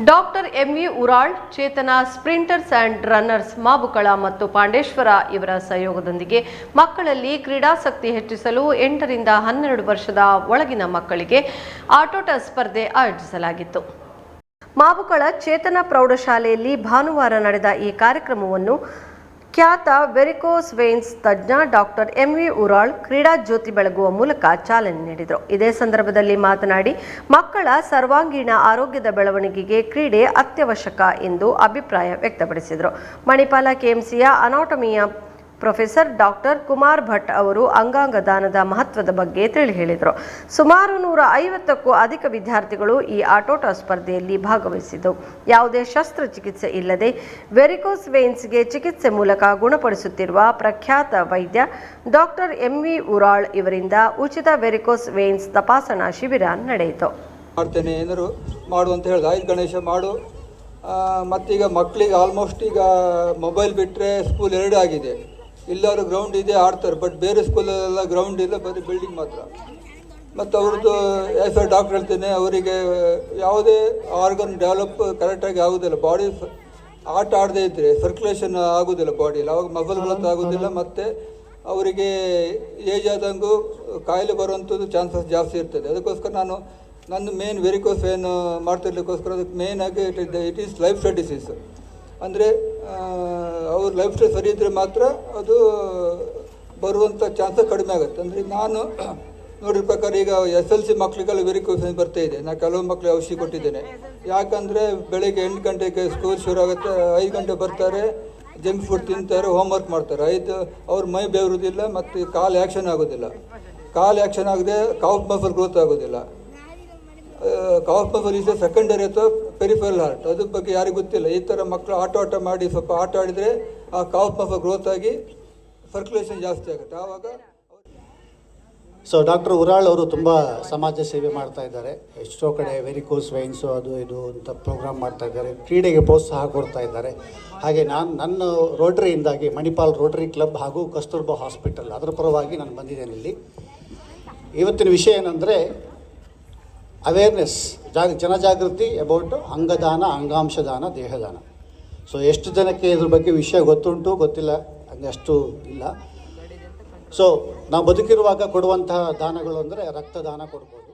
Doctor MV Ural, Chetana sprinters and runners Mabukala ಮತ್ತು ಪಾಂಡೇಶ್ವರ ಇವರ ಸಹಯೋಗದೊಂದಿಗೆ ಮಕ್ಕಳಲ್ಲಿ ಕ್ರೀಡಾಸಕ್ತಿ ಹೆಚ್ಚಿಸಲು ಎಂಟರಿಂದ ಹನ್ನೆರಡು ವರ್ಷದ ಒಳಗಿನ ಮಕ್ಕಳಿಗೆ ಆಟೋಟ ಸ್ಪರ್ಧೆ ಆಯೋಜಿಸಲಾಗಿತ್ತು. ಮಾಬುಕಳ ಚೇತನ ಪ್ರೌಢಶಾಲೆಯಲ್ಲಿ ಭಾನುವಾರ ನಡೆದ ಈ ಕಾರ್ಯಕ್ರಮವನ್ನು ಖ್ಯಾತ ವೆರಿಕೋಸ್ ವೇನ್ಸ್ ತಜ್ಞ ಡಾಕ್ಟರ್ ಎಂವಿ ಉರಾಳ್ ಕ್ರೀಡಾ ಜ್ಯೋತಿ ಬೆಳಗುವ ಮೂಲಕ ಚಾಲನೆ ನೀಡಿದರು. ಇದೇ ಸಂದರ್ಭದಲ್ಲಿ ಮಾತನಾಡಿ, ಮಕ್ಕಳ ಸರ್ವಾಂಗೀಣ ಆರೋಗ್ಯದ ಬೆಳವಣಿಗೆಗೆ ಕ್ರೀಡೆ ಅತ್ಯವಶ್ಯಕ ಎಂದು ಅಭಿಪ್ರಾಯ ವ್ಯಕ್ತಪಡಿಸಿದರು. ಮಣಿಪಾಲ ಕೆಎಂಸಿಯ ಅನಾಟಮಿಯ ಪ್ರೊಫೆಸರ್ ಡಾಕ್ಟರ್ ಕುಮಾರ್ ಭಟ್ ಅವರು ಅಂಗಾಂಗ ದಾನದ ಮಹತ್ವದ ಬಗ್ಗೆ ತಿಳಿ ಹೇಳಿದರು. ಸುಮಾರು ನೂರ ಐವತ್ತಕ್ಕೂ ಅಧಿಕ ವಿದ್ಯಾರ್ಥಿಗಳು ಈ ಆಟೋಟ ಸ್ಪರ್ಧೆಯಲ್ಲಿ ಭಾಗವಹಿಸಿದ್ದು. ಯಾವುದೇ ಶಸ್ತ್ರಚಿಕಿತ್ಸೆ ಇಲ್ಲದೆ ವೆರಿಕೋಸ್ ವೇನ್ಸ್ಗೆ ಚಿಕಿತ್ಸೆ ಮೂಲಕ ಗುಣಪಡಿಸುತ್ತಿರುವ ಪ್ರಖ್ಯಾತ ವೈದ್ಯ ಡಾಕ್ಟರ್ ಎಂವಿ ಉರಾಳ್ ಇವರಿಂದ ಉಚಿತ ವೆರಿಕೋಸ್ ವೇನ್ಸ್ ತಪಾಸಣಾ ಶಿಬಿರ ನಡೆಯಿತು. ಮಾಡ್ತೇನೆ ಏನಾದರೂ ಮಾಡು ಅಂತ ಹೇಳ್ದೆ? ಆಯ್ತು ಗಣೇಶ ಮಾಡು. ಮತ್ತೀಗ ಮಕ್ಕಳಿಗೆ ಆಲ್ಮೋಸ್ಟ್ ಈಗ ಮೊಬೈಲ್ ಬಿಟ್ಟರೆ ಸ್ಕೂಲ್ ಎರಡು ಆಗಿದೆ. ಎಲ್ಲರೂ ಗ್ರೌಂಡ್ ಇದೆ ಆಡ್ತಾರೆ ಬಟ್ ಬೇರೆ ಸ್ಕೂಲಲ್ಲೆಲ್ಲ ಗ್ರೌಂಡ್ ಇಲ್ಲ, ಬರೀ ಬಿಲ್ಡಿಂಗ್ ಮಾತ್ರ. ಮತ್ತು ಅವ್ರದ್ದು ಎಸ್ ಡಾಕ್ಟರ್ ಹೇಳ್ತೇನೆ, ಅವರಿಗೆ ಯಾವುದೇ ಆರ್ಗನ್ ಡೆವಲಪ್ ಕರೆಕ್ಟಾಗಿ ಆಗೋದಿಲ್ಲ ಬಾಡಿ ಆಟ ಆಡದೇ ಇದ್ದರೆ ಸರ್ಕ್ಯುಲೇಷನ್ ಆಗೋದಿಲ್ಲ ಬಾಡಿಯಲ್ಲಿ ಅವಾಗ ಮಸಲ್ ಗ್ರೋತ್ ಆಗೋದಿಲ್ಲ, ಮತ್ತು ಅವರಿಗೆ ಏಜ್ ಆದಂಗು ಕಾಯಿಲೆ ಬರುವಂಥದ್ದು ಚಾನ್ಸಸ್ ಜಾಸ್ತಿ ಇರ್ತದೆ. ಅದಕ್ಕೋಸ್ಕರ ನಾನು, ನನ್ನ ಮೇನ್ ವೆರಿಕೋಸ್ ಏನು ಮಾಡ್ತಿರ್ಲಿಕ್ಕೋಸ್ಕರ ಅದಕ್ಕೆ ಆಗಿ it it is lifestyle disease ಅಂದರೆ ಅವ್ರ ಲೈಫ್ ಸ್ಟೈಲ್ ಸರಿ ಇದ್ದರೆ ಮಾತ್ರ ಅದು ಬರುವಂಥ ಚಾನ್ಸಸ್ ಕಡಿಮೆ ಆಗುತ್ತೆ. ಅಂದರೆ ನಾನು ನೋಡಿದ ಪ್ರಕಾರ ಈಗ ಎಸ್ ಎಲ್ ಸಿ ಮಕ್ಕಳಿಗೆಲ್ಲ ವೆರಿಕೋಸ್ ಬರ್ತಾ ಇದೆ. ನಾನು ಕೆಲವು ಮಕ್ಕಳಿಗೆ ಔಷಧಿ ಕೊಟ್ಟಿದ್ದೇನೆ. ಯಾಕಂದರೆ ಬೆಳಗ್ಗೆ ಎಂಟು ಗಂಟೆಗೆ ಸ್ಕೂಲ್ ಶುರು ಆಗುತ್ತೆ, ಐದು ಗಂಟೆ ಬರ್ತಾರೆ ಜಂಕ್ ಫುಡ್ ತಿಂತಾರೆ ಹೋಮ್ವರ್ಕ್ ಮಾಡ್ತಾರೆ. ಐದು, ಅವ್ರ ಮೈ ಬೆವರುವುದಿಲ್ಲ ಮತ್ತು ಕಾಲು ಆ್ಯಕ್ಷನ್ ಆಗೋದಿಲ್ಲ. ಕಾಲು ಆ್ಯಕ್ಷನ್ ಆಗದೆ ಕಾಫ್ ಮಸಲ್ ಗ್ರೋತ್ ಆಗೋದಿಲ್ಲ. ಕಾಫ್ ಮಸಲ್ ಇಸ್ ಸೆಕೆಂಡರಿ ಅಥವಾ ಪೆರಿಫರಲ್ ಹಾರ್ಟ್ ಅದ್ರ ಬಗ್ಗೆ ಯಾರಿಗೂ ಗೊತ್ತಿಲ್ಲ. ಈ ಥರ ಮಕ್ಕಳು ಆಟ ಆಟ ಮಾಡಿ ಸ್ವಲ್ಪ ಆಟ ಆಡಿದರೆ ಆ ಕಾಫ್ ಗ್ರೋತ್ ಆಗಿ ಸರ್ಕ್ಯುಲೇಷನ್ ಜಾಸ್ತಿ ಆಗುತ್ತೆ. ಆವಾಗ ಸೊ ಡಾಕ್ಟರ್ ಉರಾಳ್ ಅವರು ತುಂಬ ಸಮಾಜ ಸೇವೆ ಮಾಡ್ತಾ ಇದ್ದಾರೆ. ಎಷ್ಟೋ ಕಡೆ ವೆರಿಕೋಸ್ ವೈನ್ಸು ಅದು ಇದು ಅಂತ ಪ್ರೋಗ್ರಾಮ್ ಮಾಡ್ತಾ ಇದ್ದಾರೆ. ಕ್ರೀಡೆಗೆ ಪ್ರೋತ್ಸಾಹ ಕೊಡ್ತಾ ಇದ್ದಾರೆ. ಹಾಗೆ ನಾನು, ನನ್ನ ರೋಟರಿಯಿಂದಾಗಿ ಮಣಿಪಾಲ್ ರೋಟರಿ ಕ್ಲಬ್ ಹಾಗೂ ಕಸ್ತೂರ್ಬಾ ಹಾಸ್ಪಿಟಲ್, ಅದರ ಪರವಾಗಿ ನಾನು ಬಂದಿದ್ದೇನೆ ಇಲ್ಲಿ. ಇವತ್ತಿನ ವಿಷಯ ಏನಂದರೆ ಅವೇರ್ನೆಸ್ ಜಾಗ, ಜನಜಾಗೃತಿ ಅಬೌಟ್ ಅಂಗದಾನ, ಅಂಗಾಂಶದಾನ, ದೇಹದಾನ. ಸೊ ಎಷ್ಟು ಜನಕ್ಕೆ ಇದ್ರ ಬಗ್ಗೆ ವಿಷಯ ಗೊತ್ತುಂಟು? ಗೊತ್ತಿಲ್ಲ. ಹಂಗೆ ಅಷ್ಟು ಇಲ್ಲ. ಸೊ ನಾವು ಬದುಕಿರುವಾಗ ಕೊಡುವಂತಹ ದಾನಗಳು ಅಂದರೆ ರಕ್ತದಾನ ಕೊಡ್ಬೋದು.